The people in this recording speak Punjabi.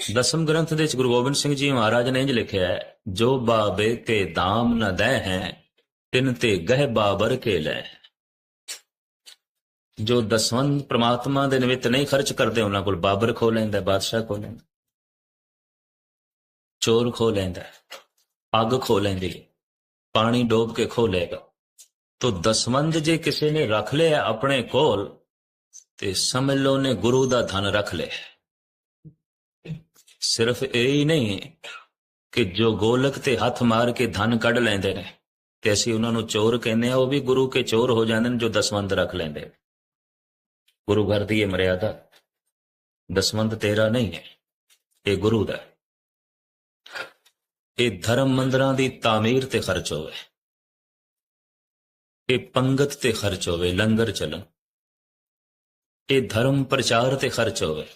ਦਸਮ ਗ੍ਰੰਥ ਦੇ ਵਿੱਚ ਗੁਰੂ ਗੋਬਿੰਦ ਸਿੰਘ ਜੀ ਮਹਾਰਾਜ ਨੇ ਇੰਜ ਲਿਖਿਆ ਹੈ, ਜੋ ਬਾਬੇ ਕੇ ਦਾਮ ਨ ਦੈ ਹੈ, ਤਿਨ ਤੇ ਗਹਿ ਬਾਬਰ ਕੇ ਲੈ ਜੋ ਦਸਵੰਦ ਪ੍ਰਮਾਤਮਾ ਦੇ ਨਿਮਿਤ ਨਹੀਂ ਖਰਚ ਕਰਦੇ, ਉਹਨਾਂ ਕੋਲ ਬਾਬਰ ਖੋ ਲੈਂਦਾ ਬਾਦਸ਼ਾਹ ਖੋ ਲੈਂਦਾ ਚੋਰ ਖੋ ਲੈਂਦਾ ਅੱਗ ਖੋ ਲੈਂਦੀ ਪਾਣੀ ਡੋਬ ਕੇ ਖੋ ਲੇਗਾ ਤੋ ਦਸਵੰਦ ਜੇ ਕਿਸੇ ਨੇ ਰੱਖ ਲਿਆ ਆਪਣੇ ਕੋਲ, ਤੇ ਸਮਝ ਲਓ ਨੇ ਗੁਰੂ ਦਾ ਧਨ ਰੱਖ ਲਿਆ ਸਿਰਫ ਇਹ ਹੀ ਨਹੀਂ ਕਿ ਜੋ ਗੋਲਕ ਤੇ ਹੱਥ ਮਾਰ ਕੇ ਧਨ ਕੱਢ ਲੈਂਦੇ ਨੇ ਤੇ ਅਸੀਂ ਉਹਨਾਂ ਨੂੰ ਚੋਰ ਕਹਿੰਦੇ ਆ ਉਹ ਵੀ ਗੁਰੂ ਕੇ ਚੋਰ ਹੋ ਜਾਂਦੇ ਨੇ ਜੋ ਦਸਵੰਦ ਰੱਖ ਲੈਂਦੇ ਨੇ। ਗੁਰੂ ਘਰ ਦੀ ਇਹ ਮਰਿਆਦਾ ਦਸਵੰਦ ਤੇਰਾ ਨਹੀਂ ਹੈ, ਇਹ ਗੁਰੂ ਦਾ ਇਹ ਧਰਮ ਮੰਦਰਾਂ ਦੀ ਤਾਮੀਰ ਤੇ ਖਰਚ ਹੋਵੇ, ਇਹ ਪੰਗਤ ਤੇ ਖਰਚ ਹੋਵੇ, ਲੰਗਰ ਚਲਣ, ਇਹ ਧਰਮ ਪ੍ਰਚਾਰ ਤੇ ਖਰਚ ਹੋਵੇ